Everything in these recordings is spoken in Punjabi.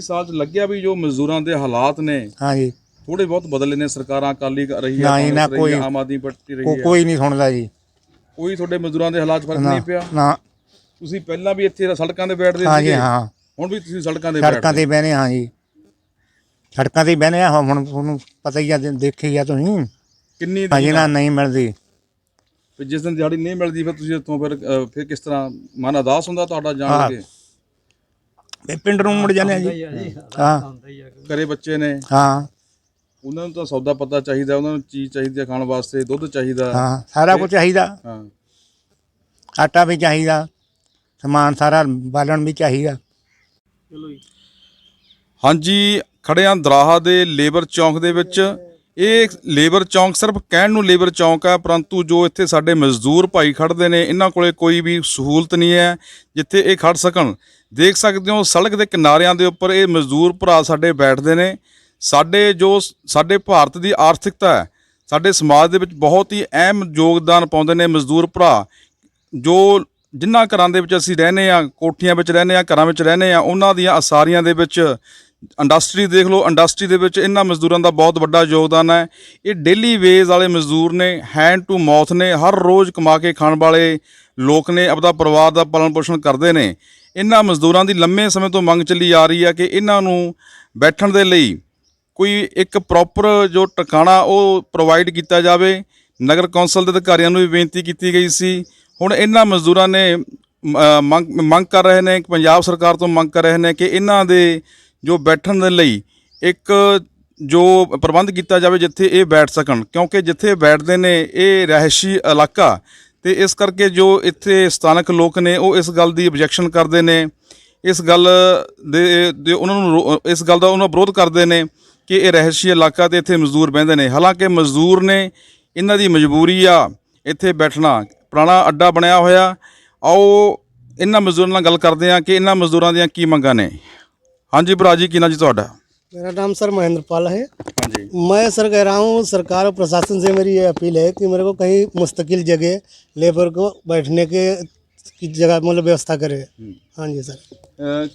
ਸਾਲ ਚ ਲੱਗਿਆ ਵੀ ਜੋ ਮਜ਼ਦੂਰਾਂ ਦੇ ਹਾਲਾਤ ਨੇ ਹਾਂਜੀ। ਥੋੜੇ ਬਹੁਤ ਬਦਲੇ ਨੇ ਸਰਕਾਰਾਂ ਅਕਾਲੀ ਕਰ ਰਹੀ ਹੈ ਨਾ ਜੀ, ਨਾ ਕਾਂਗਰਸ ਰਹੀ ਹੈ, ਕੋਈ- ਆਮ ਆਦਮੀ ਪਾਰਟੀ ਰਹੀ ਕੋ- ਹੈ ਕੋਈ ਨਹੀਂ ਸੁਣਦਾ ਜੀ। ਕੋਈ ਤੁਹਾਡੇ ਮਜ਼ਦੂਰਾਂ ਦੇ ਹਾਲਾਤ 'ਚ ਫ਼ਰਕ ਨਹੀਂ ਪਿਆ? ਨਾ। ਤੁਸੀਂ ਪਹਿਲਾਂ ਵੀ ਇੱਥੇ ਸੜਕਾਂ ਤੇ ਬੈਠਦੇ ਹਾਂਜੀ ਸੀਗੇ। ਹਾਂ। ਹੁਣ ਵੀ ਤੁਸੀਂ ਸੜਕਾਂ ਤੇ ਸੜਕਾਂ ਬੈਠਦੇ ਤੇ ਬਹਿਨੇ ਹਾਂ ਜੀ। ਸੜਕਾਂ ਤੇ ਬਹਿਨੇ ਆ ਹੁਣ ਤੁਹਾਨੂੰ ਪਤਾ ਹੀ ਆ ਦੇਖੇ ਹੀ ਆ ਤੁਸੀਂ। ਕਿੰਨੀ ਹਾਂਜੀ ਨਾ ਨਹੀਂ ਮਿਲਦੀ। ਫਿਰ ਜਿਸ ਦਿਨ ਦਿਹਾੜੀ ਨਹੀਂ ਮਿਲਦੀ ਫਿਰ ਤੁਸੀਂ ਇੱਥੋਂ ਫਿਰ ਅ, ਫਿਰ ਕਿਸ ਤਰ੍ਹਾਂ ਮਨ ਅਦਾਸ ਹੁੰਦਾ ਤੁਹਾਡਾ ਜਾਣ ਹਾਂ। ਕੇ? ਤੇ ਪਿੰਡ ਨੂੰ ਮੁੜ ਜਾਂਦੇ ਆ ਜੀ। ਹਾਂ ਘਰੇ ਬੱਚੇ ਨੇ। ਹਾਂ। ਉਹਨਾਂ ਨੂੰ ਤਾਂ ਸੌਦਾ ਪਤਾ ਚਾਹੀਦਾ ਉਹਨਾਂ ਨੂੰ ਚੀਜ਼ ਚਾਹੀਦੀ ਹੈ ਖਾਣ ਵਾਸਤੇ ਦੁੱਧ ਚਾਹੀਦਾ। ਹਾਂ ਸਾਰਾ ਕੁਝ ਚਾਹੀਦਾ। ਹਾਂ। ਆਟਾ ਵੀ ਚਾਹੀਦਾ ਸਮਾਨ ਸਾਰਾ ਬਾਲਣ ਵੀ ਚਾਹੀਦਾ। ਹਾਂਜੀ ਖੜੇ ਆਂ ਦਰਾਹਾ ਦੇ ਲੇਬਰ ਚੌਂਕ ਦੇ ਵਿੱਚ। ਇਹ ਲੇਬਰ ਚੌਂਕ ਸਿਰਫ ਕਹਿਣ ਨੂੰ ਲੇਬਰ ਚੌਂਕ ਆ ਪਰੰਤੂ ਜੋ ਇੱਥੇ ਸਾਡੇ ਮਜ਼ਦੂਰ ਭਾਈ ਖੜਦੇ ਨੇ ਇਹਨਾਂ ਕੋਲੇ ਕੋਈ ਵੀ ਸਹੂਲਤ ਨਹੀਂ ਹੈ ਜਿੱਥੇ ਇਹ ਖੜ ਸਕਣ। ਦੇਖ ਸਕਦੇ ਹੋ, ਸੜਕ ਦੇ ਕਿਨਾਰਿਆਂ ਦੇ ਉੱਪਰ ਇਹ ਮਜ਼ਦੂਰ ਭਰਾ ਸਾਡੇ ਬੈਠਦੇ ਨੇ। ਸਾਡੇ ਜੋ ਸਾਡੇ ਭਾਰਤ ਦੀ ਆਰਥਿਕਤਾ ਹੈ, ਸਾਡੇ ਸਮਾਜ ਦੇ ਵਿੱਚ ਬਹੁਤ ਹੀ ਅਹਿਮ ਯੋਗਦਾਨ ਪਾਉਂਦੇ ਨੇ ਮਜ਼ਦੂਰ ਭਰਾ। ਜੋ ਜਿਨ੍ਹਾਂ ਘਰਾਂ ਦੇ ਵਿੱਚ ਅਸੀਂ ਰਹਿੰਦੇ ਆ ਕੋਠੀਆਂ ਵਿੱਚ ਰਹਿੰਦੇ ਆ ਘਰਾਂ ਵਿੱਚ ਰਹਿੰਦੇ ਆ ਉਹਨਾਂ ਦੀਆਂ ਅਸਾਰੀਆਂ ਦੇ ਵਿੱਚ ਇੰਡਸਟਰੀ ਦੇਖ ਲਓ ਇੰਡਸਟਰੀ ਦੇ ਵਿੱਚ ਇਹਨਾਂ ਮਜ਼ਦੂਰਾਂ ਦਾ ਬਹੁਤ ਵੱਡਾ ਯੋਗਦਾਨ ਹੈ। ਇਹ ਡੇਲੀ ਵੇਜ ਵਾਲੇ ਮਜ਼ਦੂਰ ਨੇ ਹੈਂਡ ਟੂ ਮਾਊਥ ਨੇ, ਹਰ ਰੋਜ਼ ਕਮਾ ਕੇ ਖਾਣ ਵਾਲੇ ਲੋਕ ਨੇ, ਆਪਦਾ ਪਰਿਵਾਰ ਦਾ ਪਾਲਣ ਪੋਸ਼ਣ ਕਰਦੇ ਨੇ। ਇਹਨਾਂ ਮਜ਼ਦੂਰਾਂ ਦੀ ਲੰਮੇ ਸਮੇਂ ਤੋਂ ਮੰਗ ਚੱਲੀ ਆ ਰਹੀ ਹੈ ਕਿ ਇਹਨਾਂ ਨੂੰ ਬੈਠਣ ਦੇ ਲਈ ਕੋਈ ਇੱਕ ਪ੍ਰੋਪਰ ਜੋ ਟਿਕਾਣਾ ਉਹ ਪ੍ਰੋਵਾਈਡ ਕੀਤਾ ਜਾਵੇ। ਨਗਰ ਕੌਂਸਲ ਦੇ ਅਧਿਕਾਰੀਆਂ ਨੂੰ ਵੀ ਬੇਨਤੀ ਕੀਤੀ ਗਈ ਸੀ। ਹੁਣ ਇਹਨਾਂ ਮਜ਼ਦੂਰਾਂ ਨੇ ਮੰਗ ਮੰਗ ਕਰ ਰਹੇ ਨੇ, ਪੰਜਾਬ ਸਰਕਾਰ ਤੋਂ ਮੰਗ ਕਰ ਰਹੇ ਨੇ ਕਿ ਇਹਨਾਂ ਦੇ ਜੋ ਬੈਠਣ ਦੇ ਲਈ ਇੱਕ ਜੋ ਪ੍ਰਬੰਧ ਕੀਤਾ ਜਾਵੇ ਜਿੱਥੇ ਇਹ ਬੈਠ ਸਕਣ। ਕਿਉਂਕਿ ਜਿੱਥੇ ਬੈਠਦੇ ਨੇ ਇਹ ਰਹਿਸ਼ੀ ਇਲਾਕਾ ਤੇ ਇਸ ਕਰਕੇ ਜੋ ਇੱਥੇ ਸਥਾਨਕ ਲੋਕ ਨੇ, ਉਹ ਇਸ ਗੱਲ ਦੀ ਆਬਜੈਕਸ਼ਨ ਕਰਦੇ ਨੇ। ਇਸ ਗੱਲ ਦੇ ਦੇ ਉਹਨਾਂ ਨੂੰ ਰੋ- ਇਸ ਗੱਲ ਦਾ ਉਹਨਾਂ ਵਿਰੋਧ ਕਰਦੇ ਨੇ ਕਿ ਇਹ ਰਹਿਸ਼ੀ ਇਲਾਕਾ ਤੇ ਇੱਥੇ ਮਜ਼ਦੂਰ ਬਹਿੰਦੇ ਨੇ। ਹਾਲਾਂਕਿ ਮਜ਼ਦੂਰ ਨੇ ਇਹਨਾਂ ਦੀ ਮਜਬੂਰੀ ਆ ਇੱਥੇ ਬੈਠਣਾ। ਪੁਰਾਣਾ ਅੱਡਾ ਬਣਿਆ ਹੋਇਆ। ਆਓ ਇਹਨਾਂ ਮਜ਼ਦੂਰਾਂ ਨਾਲ ਗੱਲ ਕਰਦੇ ਆ ਕਿ ਇਹਨਾਂ ਮਜ਼ਦੂਰਾਂ ਦੀਆਂ ਕੀ ਮੰਗਾਂ ਨੇ। ਹਾਂਜੀ ਭਰਾ ਜੀ, ਕੀ ਨਾਂ ਜੀ ਤੁਹਾਡਾ? मेरा नाम सर महेंद्र पाल है ਹਾਂਜੀ मैं सर कह रहा हूँ सरकार और प्रशासन से मेरी ये अपील है कि मेरे को कहीं मुस्तकिल जगह लेबर को बैठने के की जगह मतलब व्यवस्था करे हाँ जी सर ਅਹ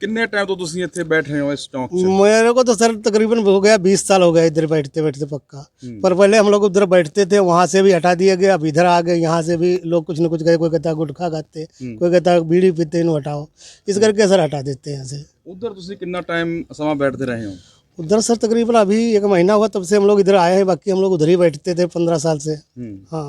ਕਿੰਨੇ ਟਾਈਮ ਤੋਂ ਤੁਸੀਂ ਇੱਥੇ ਬੈਠ ਰਹੇ ਹੋ ਇਸ ਚੌਂਕ 'ਚ मेरे को तो सर तकरीबन हो गया बीस साल हो गया इधर बैठते बैठते पक्का पर पहले हम लोग उधर बैठते थे वहाँ से भी हटा दिया गया अब इधर आ गए यहाँ से भी लोग कुछ न कुछ कहे कोई कहता है गुटखा खाते कोई कहता है बीड़ी पीते इन्हें हटाओ इस करके सर हटा देते हैं यहाँ से ਉਧਰ ਤੁਸੀਂ ਕਿੰਨਾ ਟਾਈਮ ਸਮਾਂ ਬੈਠਦੇ ਰਹੇ ਹੋ उधर सर तकरीबन अभी एक महीना हुआ तब से हम लोग इधर आए हैं बाकी हम लोग उधर ही बैठते थे पंद्रह साल से ਹੂੰ हाँ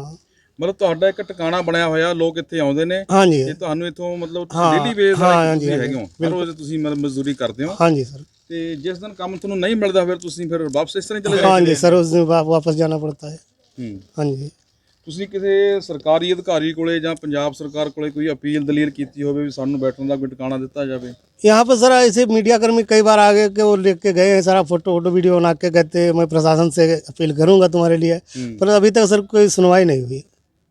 ਮਤਲਬ ਤੁਹਾਡਾ ਇੱਕ ਟਿਕਾਣਾ ਬਣਿਆ ਹੋਇਆ ਲੋਕ ਇੱਥੇ ਆਉਂਦੇ ਨੇ हाँ जी ਤੇ ਤੁਹਾਨੂੰ ਇੱਥੋਂ ਮਤਲਬ ਹਾਂ, ਡੇਲੀ ਬੇਸ ਹਾਂ, ਵਾਲੇ ਹਾਂਜੀ, ਤੁਸੀਂ ਹਾਂਜੀ, ਹੈਗੇ ਹੋ ਹਰ ਰੋਜ਼ ਤੁਸੀਂ ਮਤਲਬ ਮਜ਼ਦੂਰੀ ਕਰਦੇ ਹੋ हाँ जी सर ਤੇ ਜਿਸ ਦਿਨ ਕੰਮ ਤੁਹਾਨੂੰ ਨਹੀਂ ਮਿਲਦਾ ਫਿਰ ਤੁਸੀਂ ਫਿਰ ਵਾਪਸ ਇਸ ਤਰ੍ਹਾਂ ਹੀ ਚਲੇ हाँ ਜਾਂਦੇ जी सर उस दिन वा- वापस जाना पड़ता है ਹੂੰ हाँ जी ਤੁਸੀਂ ਕਿਸੇ ਸਰਕਾਰੀ ਅਧਿਕਾਰੀ ਕੋਲੇ ਜਾਂ ਪੰਜਾਬ ਸਰਕਾਰ ਕੋਲੇ ਕੋਈ ਅਪੀਲ ਦਲੀਲ ਕੀਤੀ ਹੋਵੇ ਵੀ ਸਾਨੂੰ ਬੈਠਣ ਦਾ ਕੋਈ ਟਿਕਾਣਾ ਦਿੱਤਾ ਜਾਵੇ यहाँ पर सर ऐसे मीडिया कर्मी कई बार आगे के वो लेके के गए हैं सारा फोटो वोटो वीडियो बना के कहते हैं, मैं प्रशासन से अपील करूंगा तुम्हारे लिए पर अभी तक सर कोई सुनवाई नहीं हुई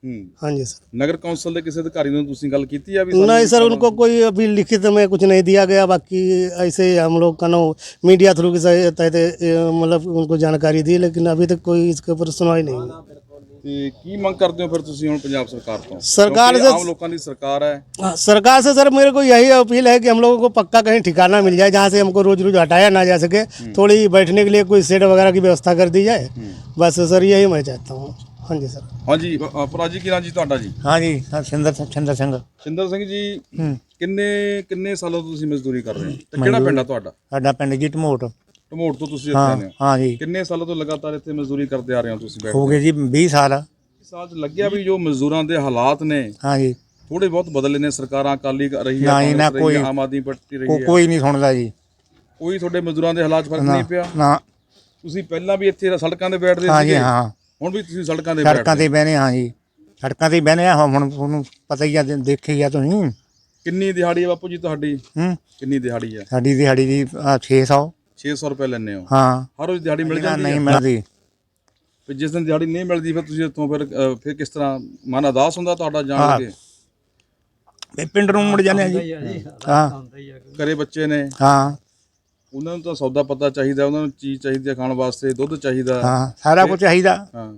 ਹੂੰ हाँ जी सर ਨਗਰ ਕੌਂਸਲ ਦੇ ਕਿਸੇ ਅਧਿਕਾਰੀ ਨੂੰ ਤੁਸੀਂ ਗੱਲ ਕੀਤੀ ਆ ਵੀ ਸਾਨੂੰ नहीं सर उनको कोई अभी लिखित में कुछ नहीं दिया गया बाकी ऐसे ही हम लोग का नो मीडिया थ्रू के तहत ए, मतलब उनको जानकारी दी लेकिन अभी तक कोई इसके ऊपर सुनवाई नहीं हुई ਤੇ ਕੀ ਮੰਗ ਕਰਦੇ ਹੋ ਫਿਰ ਤੁਸੀਂ ਹੁਣ ਪੰਜਾਬ ਸਰਕਾਰ ਤੋਂ ਸਰਕਾਰ ਕਿਉਂਕਿ से- ਆਮ ਲੋਕਾਂ ਦੀ ਸਰਕਾਰ ਹੈ हाँ, सरकार से सर मेरे को यही अपील है कि हम लोगों को पक्का कहीं ठिकाना मिल जाए जहाँ से हमको रोज रोज हटाया ना जा सके थोड़ी बैठने के लिए कोई सेट वगैरह की व्यवस्था कर दी जाए बस सर यही मैं चाहता हूँ हाँ जी सर ਹਾਂਜੀ ਭਰਾ ਜੀ ਕੀ ਨਾਂ ਜੀ ਤੁਹਾਡਾ ਜੀ ਹਾਂ ਜੀ ਹਾਂ, ਸਿੰਦਰ ਸਿੰਦਰ ਸਿੰਘ ਸਿੰਦਰ ਸਿੰਘ ਜੀ ਹੂੰ ਕਿੰਨੇ ਕਿੰਨੇ ਸਾਲਾਂ ਤੋਂ ਤੁਸੀਂ ਮਜ਼ਦੂਰੀ ਕਰ ਰਹੇ ਹੋ ਤੇ ਕਿਹੜਾ ਪਿੰਡ ਆ ਤੁਹਾਡਾ ਸਾਡਾ ਪਿੰਡ ਜੀ ਢਮੋਟ ਢਮੋੜ ਤੋਂ ਤੁਸੀਂ ਇੱਥੇ ਆਏ ਹੋ। ਹਾਂ ਜੀ। ਕਿੰਨੇ ਸਾਲਾਂ ਤੋਂ ਲਗਾਤਾਰ ਇੱਥੇ ਮਜ਼ਦੂਰੀ ਕਰਦੇ ਆ ਰਹੇ ਹੋ ਤੁਸੀਂ ਬੈਠ ਹੋ ਗਏ ਜੀ 20 ਸਾਲ। ਇਸ ਸਾਲ ਚ ਲੱਗਿਆ ਵੀ ਜੋ ਮਜ਼ਦੂਰਾਂ ਦੇ ਹਾਲਾਤ ਨੇ ਹਾਂ ਜੀ। ਥੋੜੇ ਬਹੁਤ ਬਦਲੇ ਨੇ ਸਰਕਾਰਾਂ ਅਕਾਲੀ ਕਰ ਰਹੀ ਹੈ ਨਾ ਜੀ, ਨਾ ਕਾਂਗਰਸ ਰਹੀ ਹੈ ਕੋਈ- ਆਮ ਆਦਮੀ ਪਾਰਟੀ ਰਹੀ ਕੋ- ਹੈ ਕੋਈ ਨਹੀਂ ਸੁਣਦਾ ਜੀ। ਕੋਈ ਤੁਹਾਡੇ ਮਜ਼ਦੂਰਾਂ ਦੇ ਹਾਲਾਤ 'ਚ ਫ਼ਰਕ ਨਹੀਂ ਪਿਆ? ਨਾ। ਤੁਸੀਂ ਪਹਿਲਾਂ ਵੀ ਇੱਥੇ ਸੜਕਾਂ ਤੇ ਬੈਠਦੇ ਹਾਂ ਜੀ ਸੀਗੇ? ਹਾਂ। ਹੁਣ ਵੀ ਤੁਸੀਂ ਸੜਕਾਂ ਤੇ ਸੜਕਾਂ ਬੈਠਦੇ ਤੇ ਬਹਿਨੇ ਹਾਂ ਜੀ। ਸੜਕਾਂ ਤੇ ਬਹਿਨੇ ਆ ਹੁਣ ਤੁਹਾਨੂੰ ਪਤਾ ਹੀ ਆ ਦੇਖੇ ਹੀ ਆ ਤੁਸੀਂ। ਕਿੰਨੀ ਦਿਹਾੜੀ ਹੈ ਬਾਪੂ ਜੀ ਤੁਹਾਡੀ? ਹੂੰ। ਕਿੰਨੀ ਦਿਹਾੜੀ ਹੈ ਸਾਡੀ ਦਿਹਾੜੀ ਦੀ ਆਹ 600 600 ਰੁਪਏ ਲੈਣੇ ਹੋ। ਹਾਂ। ਹਰ ਰੋਜ਼ ਦਿਹਾੜੀ ਮਿਲ ਜਾਂਦੀ ਨਹੀਂ ਹੈ। ਮਿਲਦੀ। ਫਿਰ ਜਿਸ ਦਿਨ ਦਿਹਾੜੀ ਨਹੀਂ ਮਿਲਦੀ ਫਿਰ ਤੁਸੀਂ ਇੱਥੋਂ ਫਿਰ ਅ, ਫਿਰ ਕਿਸ ਤਰ੍ਹਾਂ ਮਨ ਅਦਾਸ ਹੁੰਦਾ ਤੁਹਾਡਾ ਜਾਣ ਕੇ ਤੇ ਪਿੰਡ ਨੂੰ ਮੁੜ ਜਾਂਦੇ ਆ ਜੀ। ਹਾਂ ਘਰੇ ਬੱਚੇ ਨੇ। ਹਾਂ। ਉਹਨਾਂ ਨੂੰ ਤਾਂ ਸੌਦਾ ਪਤਾ ਚਾਹੀਦਾ ਉਹਨਾਂ ਨੂੰ ਚੀਜ਼ ਚਾਹੀਦੀ ਹੈ ਖਾਣ ਵਾਸਤੇ ਦੁੱਧ ਚਾਹੀਦਾ। ਹਾਂ ਸਾਰਾ ਕੁਝ ਚਾਹੀਦਾ। ਹਾਂ।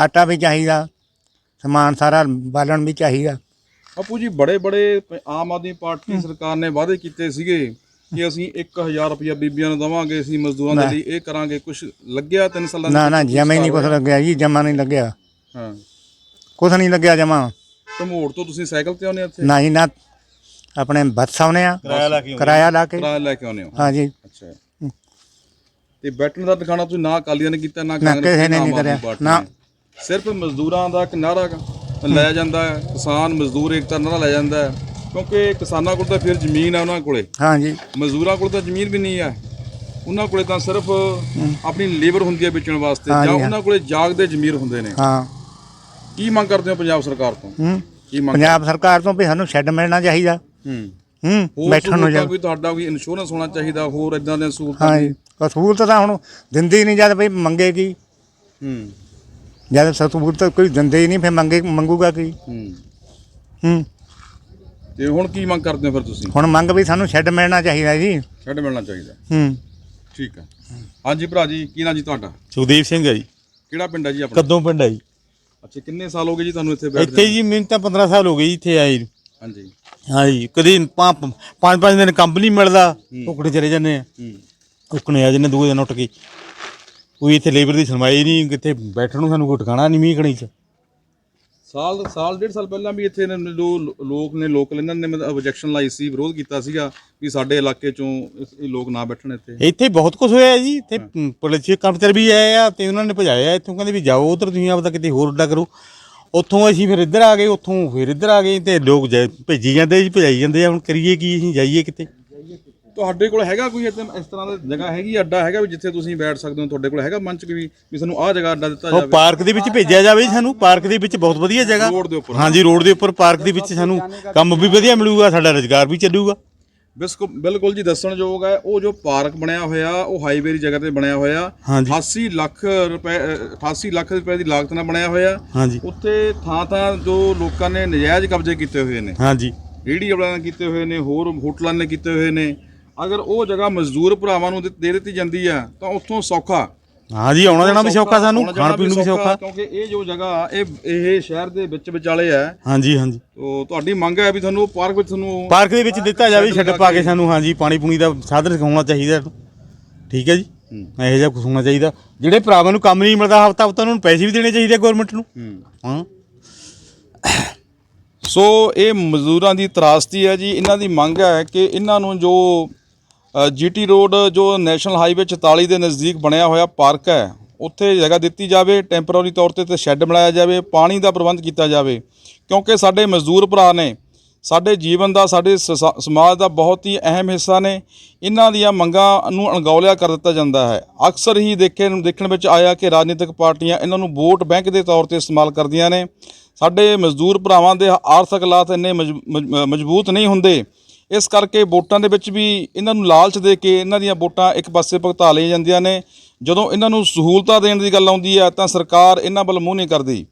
ਆਟਾ ਵੀ ਚਾਹੀਦਾ ਸਮਾਨ ਸਾਰਾ ਬਾਲਣ ਵੀ ਚਾਹੀਦਾ। ਬਾਪੂ ਜੀ ਬੜੇ ਬੜੇ ਆਮ ਆਦਮੀ ਪਾਰਟੀ ਸਰਕਾਰ ਨੇ ਵਾਅਦੇ ਕੀਤੇ ਸੀਗੇ। ਕਿ ਅਸੀਂ 1000 ਰੁਪਇਆ ਬੀਬੀਆਂ ਨੂੰ ਦਵਾਂਗੇ ਅਸੀਂ ਮਜ਼ਦੂਰਾਂ ਦੇ ਲਈ ਇਹ ਕਰਾਂਗੇ। ਕੁਝ ਲੱਗਿਆ ਤਿੰਨ ਸਾਲਾਂ ਦੇ ਨਾ ਨਾ ਜਮਾ ਹੀ ਨਹੀਂ ਕੁਛ? ਲੱਗਿਆ ਜੀ ਜਮਾ ਨਹੀਂ ਲੱਗਿਆ। ਹਾਂ। ਕੁਛ ਨਹੀਂ ਲੱਗਿਆ ਜਮਾ। ਧਮੋੜ ਤੋਂ ਤੁਸੀਂ ਸਾਈਕਲ ਤੇ ਆਉਂਦੇ ਹੋ ਇੱਥੇ? ਨਾ ਜੀ ਨਾ। ਆਪਣੇ ਬੱਸ ਆਉਨੇ ਆ। ਕਿਰਾਇਆ ਲਾ ਕੇ ਕਿਰਾਇਆ ਲਾ ਕੇ। ਕਿਰਾਇਆ ਲੈ ਕੇ ਆਉਂਦੇ ਹੋ? ਹਾਂ ਜੀ। ਅੱਛਾ। ਤੇ ਬੈਠਣ ਦਾ ਦਿਖਾਣਾ ਤੁਸੀਂ ਨਾ ਅਕਾਲੀਆਂ ਨੇ ਕੀਤਾ ਨਾ ਕਾਂਗਰਸ ਕਿਸੇ ਨੇ ਨਹੀਂ ਕਰਿਆ। ਨਾ। ਸਿਰਫ ਮਜ਼ਦੂਰਾਂ ਦਾ ਇੱਕ ਨਾਰਾ ਲੈ ਜਾਂਦਾ ਹੈ। ਕਿਸਾਨ ਮਜ਼ਦੂਰ ਏਕਤਾ ਨਾਰਾ ਲੈ ਜਾਂਦਾ ਹੈ। ਕਿਉਂਕਿ ਕਿਸਾਨਾਂ ਕੋਲ ਤਾਂ ਫਿਰ ਜ਼ਮੀਨ ਹੈ ਉਹਨਾਂ ਕੋਲੇ। ਹਾਂ ਜੀ ਮਜ਼ਦੂਰਾਂ ਕੋਲ ਤਾਂ ਜ਼ਮੀਨ ਵੀ ਨਹੀਂ ਹੈ ਉਹਨਾਂ ਕੋਲੇ ਤਾਂ ਸਿਰਫ ਆਪਣੀ ਲੇਬਰ ਹੁੰਦੀ ਹੈ ਵੇਚਣ ਵਾਸਤੇ ਜਾਂ। ਉਹਨਾਂ ਕੋਲੇ ਜਾਗਦੇ ਜ਼ਮੀਰ ਹੁੰਦੇ ਨੇ। ਹਾਂ। ਕੀ ਮੰਗ ਕਰਦੇ ਹੋ ਪੰਜਾਬ ਸਰਕਾਰ ਤੋਂ? ਕੀ ਮੰਗ ਪੰਜਾਬ ਸਰਕਾਰ ਤੋਂ ਵੀ ਸਾਨੂੰ ਸ਼ੈੱਡ ਮਿਲਣਾ ਚਾਹੀਦਾ। ਹੂੰ। ਹੂੰ ਬੈਠਣ ਨੂੰ ਜਾ ਕੋਈ ਤੁਹਾਡਾ ਕੋਈ ਇੰਸ਼ੋਰੈਂਸ ਹੋਣਾ ਚਾਹੀਦਾ ਹੋਰ ਇਦਾਂ ਦੀਆਂ ਸਹੂਲਤਾਂ ਹਾਂ ਸਹੂਲਤ ਤਾਂ ਹੁਣ ਦਿੰਦੀ ਨਹੀਂ ਜਦ ਬਈ ਮੰਗੇਗੀ ਹੂੰ। ਜਦ ਸਹੂਲਤ ਕੋਈ ਦਿੰਦੇ ਹੀ ਨਹੀਂ ਫਿਰ ਮੰਗੇ ਮੰਗੂਗਾ ਕੀ। ਹੂੰ। ਹੂੰ। ਤੇ ਹੁਣ ਕੀ ਮੰਗ ਕਰਦੇ ਹੋ ਫਿਰ ਤੁਸੀਂ? ਹੁਣ ਮੰਗ ਵੀ ਸਾਨੂੰ ਸ਼ੈੱਡ ਮਿਲਣਾ ਚਾਹੀਦਾ ਜੀ। ਛੱਡ ਮਿਲਣਾ ਚਾਹੀਦਾ। ਹੂੰ। ਠੀਕ ਹੈ ਹਾਂਜੀ ਭਰਾ ਜੀ ਕੀ ਨਾਂ ਜੀ ਤੁਹਾਡਾ? ਸੁਖਦੀਪ ਸਿੰਘ ਹੈ ਜੀ। ਕਿਹੜਾ ਪਿੰਡ ਹੈ ਜੀ ਆਪਣਾ? ਕਦੋਂ ਪਿੰਡ ਹੈ ਜੀ। ਅੱਛਾ ਕਿੰਨੇ ਸਾਲ ਹੋ ਗਏ ਜੀ ਤੁਹਾਨੂੰ ਇੱਥੇ ਬੈਠਦੇ ਇੱਥੇ ਜੀ ਮੈਨੂੰ ਤਾਂ 15 ਸਾਲ ਹੋ ਗਏ ਜੀ ਇੱਥੇ ਆਏ ਨੂੰ। ਹਾਂਜੀ। ਹਾਂ ਜੀ ਕਦੀ ਪਾ- ਪੰਜ ਪੰਜ ਦਿਨ ਕੰਮ ਨਹੀਂ ਮਿਲਦਾ ਉਕੜੇ ਚਲੇ ਜਾਂਦੇ ਆ। ਹੂੰ। ਉਕਣੇ ਆ ਜਾਂਦੇ ਦੂਏ ਦਿਨ ਉੱਠ ਕੇ। ਕੋਈ ਇੱਥੇ ਲੇਬਰ ਦੀ ਸੁਣਵਾਈ ਨਹੀਂ ਕਿਤੇ ਬੈਠਣ ਨੂੰ ਸਾਨੂੰ ਕੋਈ ਟਿਕਾਣਾ ਨਹੀਂ ਮੀਂਹ ਕਣੀ ਚ। ਸਾਲ ਸਾਲ ਡੇਢ ਸਾਲ ਪਹਿਲਾਂ ਵੀ ਇੱਥੇ ਇਹਨਾਂ ਨੇ ਜੋ ਲੋਕ ਨੇ ਲੋਕਲ ਇਹਨਾਂ ਨੇ ਆਬਜੈਕਸ਼ਨ ਲਾਈ ਸੀ ਵਿਰੋਧ ਕੀਤਾ ਸੀਗਾ ਵੀ ਸਾਡੇ ਇਲਾਕੇ ਚੋਂ ਇਸ- ਇਹ ਲੋਕ ਨਾ ਬੈਠਣ ਇੱਥੇ। ਇੱਥੇ ਬਹੁਤ ਕੁਝ ਹੋਇਆ ਜੀ ਇੱਥੇ ਪੁਲਿਸ ਕਰਮਚਾਰੀ ਵੀ ਆਏ ਆ ਤੇ ਉਹਨਾਂ ਨੇ ਭਜਾਇਆ ਇੱਥੋਂ ਕਹਿੰਦੇ ਵੀ ਜਾਓ ਉਧਰ ਤੁਸੀਂ ਆਪਦਾ ਕਿਤੇ ਹੋਰ ਅੱਡਾ ਕਰੋ। ਉੱਥੋਂ ਅਸੀਂ ਫਿਰ ਇੱਧਰ ਆ ਗਏ ਉੱਥੋਂ ਫਿਰ ਇੱਧਰ ਆ ਗਏ ਤੇ ਲੋਕ ਜਾ- ਭੇਜੀ ਜਾਂਦੇ ਜੀ ਭਜਾਈ ਜਾਂਦੇ ਆ ਹੁਣ ਕਰੀਏ ਕੀ ਅਸੀਂ ਜਾਈਏ ਕਿਤੇ। ਤੁਹਾਡੇ ਕੋਲ ਹੈਗਾ ਕੋਈ ਇੱਥੇ ਇਸ ਤਰ੍ਹਾਂ ਦੀ ਜਗ੍ਹਾ ਹੈਗੀ ਅੱਡਾ ਹੈਗਾ ਵੀ ਜਿੱਥੇ ਤੁਸੀਂ ਬੈਠ ਸਕਦੇ ਹੋ ਤੁਹਾਡੇ ਕੋਲ ਹੈਗਾ ਮੰਚ ਵੀ ਵੀ ਸਾਨੂੰ ਆਹ ਜਗ੍ਹਾ ਅੱਡਾ ਦਿੱਤਾ ਉਹ ਜਾਵੇ। ਪਾਰਕ ਦੇ ਵਿੱਚ ਭੇਜਿਆ ਜਾਵੇ ਜੀ ਸਾਨੂੰ ਪਾਰਕ ਦੇ ਵਿੱਚ ਬਹੁਤ ਵਧੀਆ ਜਗ੍ਹਾ। ਰੋਡ ਦੇ ਉੱਪਰ। ਹਾਂਜੀ ਰੋਡ ਦੇ ਉੱਪਰ ਪਾਰਕ ਦੇ ਵਿੱਚ ਸਾਨੂੰ ਕੰਮ ਵੀ ਵਧੀਆ ਮਿਲੂਗਾ ਸਾਡਾ ਰੋਜ਼ਗਾਰ ਵੀ ਚੱਲੂਗਾ। ਬਿਲਕੁਲ ਬਿਲਕੁਲ ਜੀ ਦੱਸਣਯੋਗ ਹੈ ਉਹ ਜੋ ਪਾਰਕ ਬਣਿਆ ਹੋਇਆ ਉਹ ਹਾਈਵੇ ਦੀ ਜਗ੍ਹਾ ਤੇ ਬਣਿਆ ਹੋਇਆ। ਹਾਂਜੀ। 88 ਲੱਖ ਰੁਪਏ ਅ, 88 ਲੱਖ ਰੁਪਏ ਦੀ ਲਾਗਤ ਨਾਲ ਬਣਿਆ ਹੋਇਆ। ਹਾਂਜੀ। ਉੱਥੇ ਥਾਂ ਥਾਂ ਜੋ ਲੋਕਾਂ ਨੇ ਨਜਾਇਜ਼ ਕਬਜ਼ੇ ਕੀਤੇ ਹੋਏ ਨੇ। ਹਾਂਜੀ। ਰੇਹੜੀ ਵਾਲਿਆਂ ਨੇ ਕੀਤੇ ਹੋਏ ਨੇ ਹੋਰ ਹੋਟਲਾਂ ਨੇ ਕੀਤੇ ਹੋਏ ਨੇ। ਅਗਰ ਉਹ ਜਗ੍ਹਾ ਮਜ਼ਦੂਰ ਭਰਾਵਾਂ ਨੂੰ ਦੇ ਦਿੱਤੀ ਜਾਂਦੀ ਆ ਤਾਂ ਉੱਥੋਂ ਸੌਖਾ। ਹਾਂਜੀ ਆਉਣਾ ਜਾਣਾ ਵੀ ਸੌਖਾ ਸਾਨੂੰ ਖਾਣ ਪੀਣ ਨੂੰ ਵੀ ਸੌਖਾ ਕਿਉਂਕਿ ਇਹ ਜੋ ਜਗ੍ਹਾ ਇਹ ਇਹ ਸ਼ਹਿਰ ਦੇ ਵਿੱਚ ਵਿਚਾਲੇ ਹੈ। ਹਾਂਜੀ ਹਾਂਜੀ। ਤੋ ਤੁਹਾਡੀ ਮੰਗ ਹੈ ਵੀ ਤੁਹਾਨੂੰ ਉਹ ਪਾਰਕ ਵਿੱਚ ਤੁਹਾਨੂੰ ਪਾਰਕ ਦੇ ਵਿੱਚ ਦਿੱਤਾ ਜਾਵੇ ਛੱਡ ਪਾ ਕੇ ਸਾਨੂੰ ਹਾਂਜੀ ਪਾਣੀ ਪੂਣੀ ਦਾ ਸਾਧਨ ਹੋਣਾ ਚਾਹੀਦਾ। ਠੀਕ ਹੈ ਜੀ? ਇਹੋ ਜਿਹਾ ਕੁਝ ਹੋਣਾ ਚਾਹੀਦਾ। ਜਿਹੜੇ ਭਰਾਵਾਂ ਨੂੰ ਕੰਮ ਨਹੀਂ ਮਿਲਦਾ ਹਫਤਾ ਹਫਤਾ ਉਹਨਾਂ ਨੂੰ ਪੈਸੇ ਵੀ ਦੇਣੇ ਚਾਹੀਦੇ ਗਵਰਨਮੈਂਟ ਨੂੰ। ਹੂੰ। ਹਾਂ। ਸੋ ਇਹ ਮਜ਼ਦੂਰਾਂ ਦੀ ਤਰਾਸਦੀ ਹੈ ਜੀ। ਇਹਨਾਂ ਦੀ ਮੰਗ ਹੈ ਕਿ ਇਹਨਾਂ ਨੂੰ ਜੋ ਜੀਟੀ ਰੋਡ ਜੋ ਨੈਸ਼ਨਲ ਹਾਈਵੇ 44 ਦੇ ਨਜ਼ਦੀਕ ਬਣਿਆ ਹੋਇਆ ਪਾਰਕ ਹੈ, ਉੱਥੇ ਜਗ੍ਹਾ ਦਿੱਤੀ ਜਾਵੇ, ਟੈਂਪਰੇਰੀ ਤੌਰ ਤੇ ਤੇ ਸ਼ੈੱਡ ਬਣਾਇਆ ਜਾਵੇ, ਪਾਣੀ ਦਾ ਪ੍ਰਬੰਧ ਕੀਤਾ ਜਾਵੇ। ਕਿਉਂਕਿ ਸਾਡੇ ਮਜ਼ਦੂਰ ਭਰਾ ਨੇ, ਸਾਡੇ ਜੀਵਨ ਦਾ, ਸਾਡੇ ਸ- ਸਮਾਜ ਦਾ ਬਹੁਤ ਹੀ ਅਹਿਮ ਹਿੱਸਾ ਨੇ, ਇਹਨਾਂ ਦੀਆਂ ਮੰਗਾਂ ਨੂੰ ਅਣਗੌਲਿਆ ਕਰ ਦਿੱਤਾ ਜਾਂਦਾ ਹੈ। ਅਕਸਰ ਹੀ ਦੇਖੇ, ਦੇਖਣ ਵਿੱਚ ਆਇਆ ਕਿ ਰਾਜਨੀਤਿਕ ਪਾਰਟੀਆਂ ਇਹਨਾਂ ਨੂੰ ਵੋਟ ਬੈਂਕ ਦੇ ਤੌਰ ਤੇ ਇਸਤੇਮਾਲ ਕਰਦੀਆਂ ਨੇ। ਸਾਡੇ ਮਜ਼ਦੂਰ ਭਰਾਵਾਂ ਦੇ ਆਰਥਿਕ ਹਾਲਾਤ ਇੰਨੇ ਮਜ- ਮਜ- ਮਜ਼ਬੂਤ ਨਹੀਂ ਹੁੰਦੇ। ਇਸ ਕਰਕੇ ਵੋਟਾਂ ਦੇ ਵਿੱਚ ਵੀ ਇਹਨਾਂ ਨੂੰ ਲਾਲਚ ਦੇ ਕੇ ਇਹਨਾਂ ਦੀਆਂ ਵੋਟਾਂ ਇੱਕ ਪਾਸੇ ਭੁਗਤਾ ਲਈਆਂ ਜਾਂਦੀਆਂ ਨੇ। ਜਦੋਂ ਇਹਨਾਂ ਨੂੰ ਸਹੂਲਤਾਂ ਦੇਣ ਦੀ ਗੱਲ ਆਉਂਦੀ ਹੈ ਤਾਂ ਸਰਕਾਰ ਇਹਨਾਂ ਵੱਲ ਮੂੰਹ ਨਹੀਂ ਕਰਦੀ।